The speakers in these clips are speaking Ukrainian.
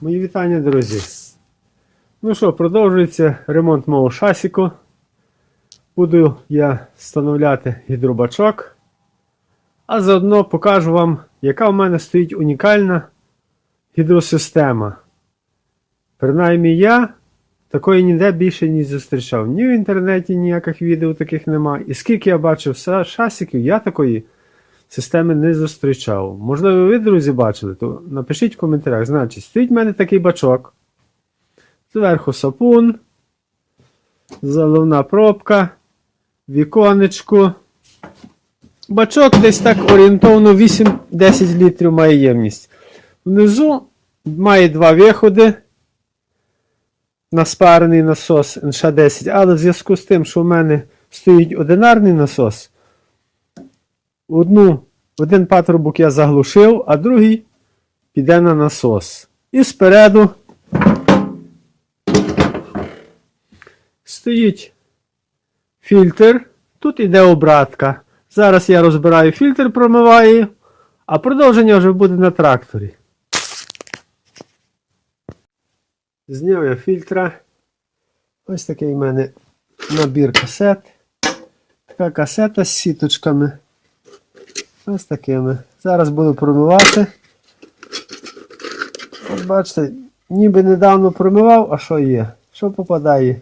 Мої вітання, друзі. Ну що, продовжується ремонт мого шасіку. Буду я встановляти гідробачок. А заодно покажу вам, яка в мене стоїть унікальна гідросистема. Принаймні я такої ніде більше не зустрічав. Ні в інтернеті ніяких відео таких нема. І скільки я бачив ша- шасиків, я такої системи не зустрічав. Можливо, ви, друзі, бачили, то напишіть в коментарях. Значить, стоїть в мене такий бачок. Зверху сапун, заливна пробка, віконечко. Бачок десь так орієнтовно 8-10 літрів має ємність. Внизу має два виходи на спарений насос НШ-10, але в зв'язку з тим, що в мене стоїть одинарний насос, одну, один патрубок я заглушив, а другий піде на насос. І спереду стоїть фільтр. Тут іде обратка. Зараз я розбираю фільтр, промиваю, а продовження вже буде на тракторі. Зняв я фільтра. Ось такий в мене набір касет. Така касета з сіточками. Ось такими. Зараз буду промивати. От бачите, ніби недавно промивав, а що є? Що попадає?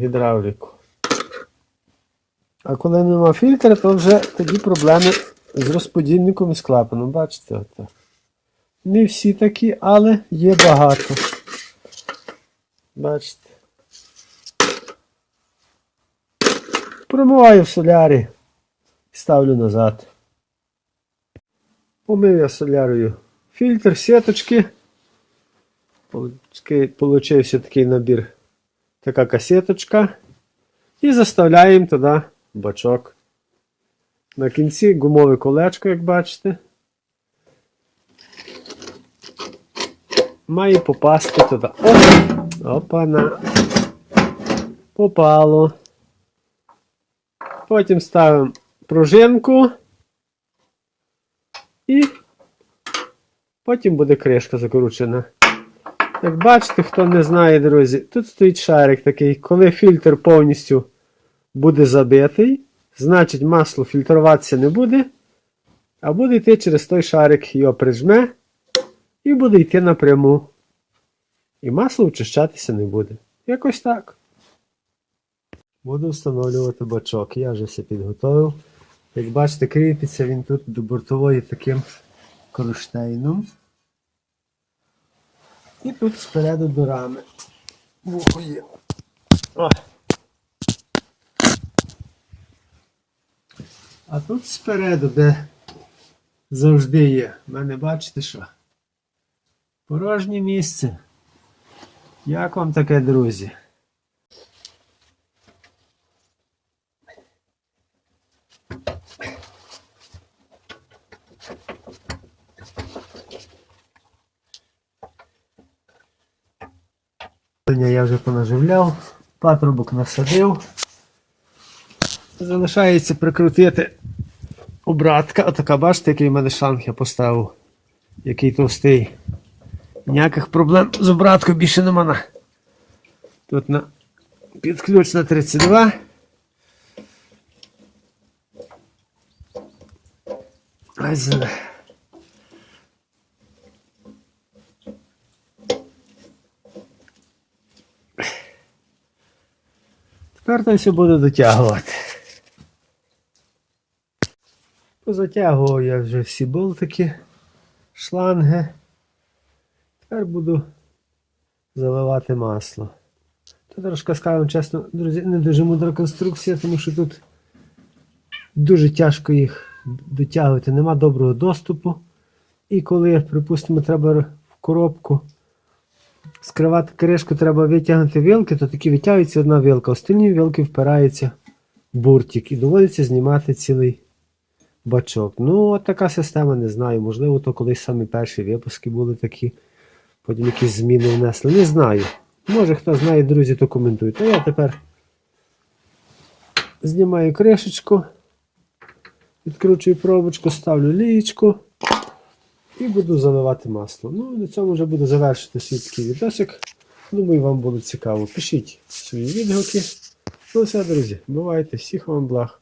Гідравліку. А коли нема фільтра, то вже тоді проблеми з розподільником і з клапаном. Бачите? Отак. Не всі такі, але є багато. Бачите. Промиваю в солярі. Ставлю назад. Помив я солярою фільтр, сіточки. Получився такий набір. Така касеточка. І заставляємо туди бачок. На кінці гумове колечко, як бачите. Має попасти туди. Оп! Опана. Попало. Потім ставимо пружинку. І потім буде кришка закручена. Як бачите, хто не знає, друзі, тут стоїть шарик такий. Коли фільтр повністю буде забитий, значить масло фільтруватися не буде, а буде йти через той шарик, його прижме і буде йти напряму. І масло очищатися не буде. Якось так. Буду встановлювати бачок. Я вже все підготовив. Як бачите, кріпиться він тут до бортової таким кронштейном. І тут спереду до рами. Вухо є. О. А тут спереду, де завжди є. В мене бачите що? Порожнє місце. Як вам таке, друзі? Я вже понаживляв, патрубок насадив. Залишається прикрутити обратка. Отака, бачите, який в мене шланг я поставив. Який товстий. Ніяких проблем з обраткою більше нема. на. Тут на під ключ на 32. Ось. Тепер то все буду дотягувати. Позатягував я вже всі болтики, шланги. Тепер буду заливати масло. Тут трошки скажу чесно, друзі, не дуже мудра конструкція, тому що тут дуже тяжко їх дотягувати, нема доброго доступу. І коли, припустимо, треба в коробку скривати кришку, треба витягнути вилки, то такі витягується одна вилка, остальні вилки впираються в буртик і доводиться знімати цілий бачок. Ну, от така система, не знаю. Можливо, то колись самі перші випуски були такі, потім якісь зміни внесли. Не знаю. Може хто знає, друзі, то коментуйте. А я тепер знімаю кришечку, відкручую пробочку, ставлю лієчку і буду заливати масло. Ну, на цьому вже буду завершити свій такий відосик. Думаю, вам буде цікаво. Пишіть свої відгуки. Ну все, друзі, бувайте, всіх вам благ.